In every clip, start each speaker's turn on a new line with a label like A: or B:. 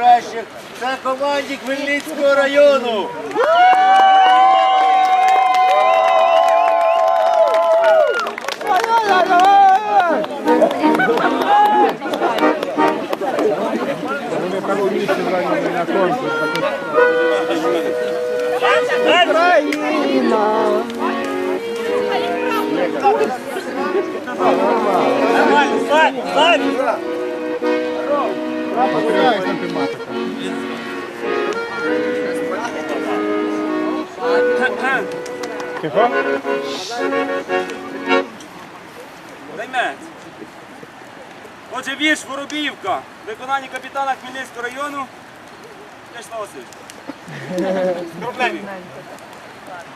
A: кращих. Це команді Хмельницького району.
B: Вони там у місці Тихо?
C: Займець. Отже, вірш Воробіївка, виконання капітана Хмельницького району. Вячеслав Васильович. З проблемів.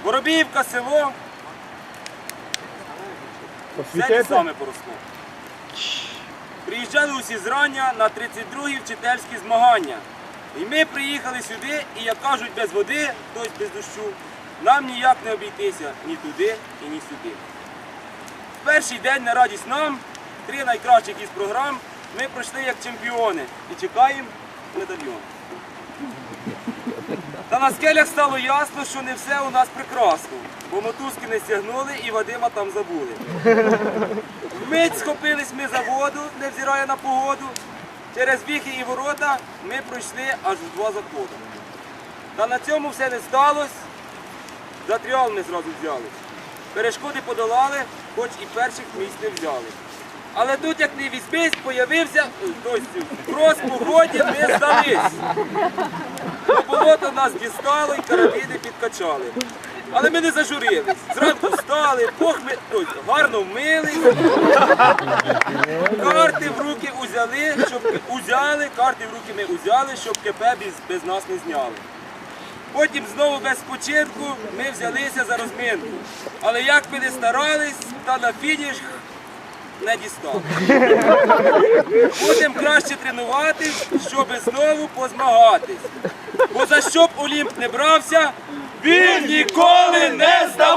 C: Воробіївка, село. Все те саме поросло. Приїжджали усі зрання на 32-й вчительські змагання. І ми приїхали сюди, і як кажуть, без води, тобто без дощу, нам ніяк не обійтися ні туди і ні сюди. В перший день на радість нам, три найкращих із програм, ми пройшли як чемпіони і чекаємо медальйон. Та на скелях стало ясно, що не все у нас прекрасно, бо мотузки не стягнули і Вадима там забули. Вмить схопились ми за воду, невзирає на погоду. Через віхи і ворота ми пройшли аж в два заходи. Та на цьому все не сталося. За тріал ми зразу взяли. Перешкоди подолали, хоч і перших місць не взяли. Але тут, як не візьмись, появився Достю. Крос погоді ми болото нас дістало і карабіни підкачали. Але ми не зажурились. Зранку встали, похми... ой, гарно вмились. Карти в руки узяли, щоб узяли, карти в руки ми узяли, щоб КП без, без нас не зняли. Потім знову без спочинку ми взялися за розминку. Але як ми не старались, та на фініш не дістав. Будемо краще тренуватись, щоб знову позмагатись. Бо за що б Олімп не брався, він ніколи не здавався.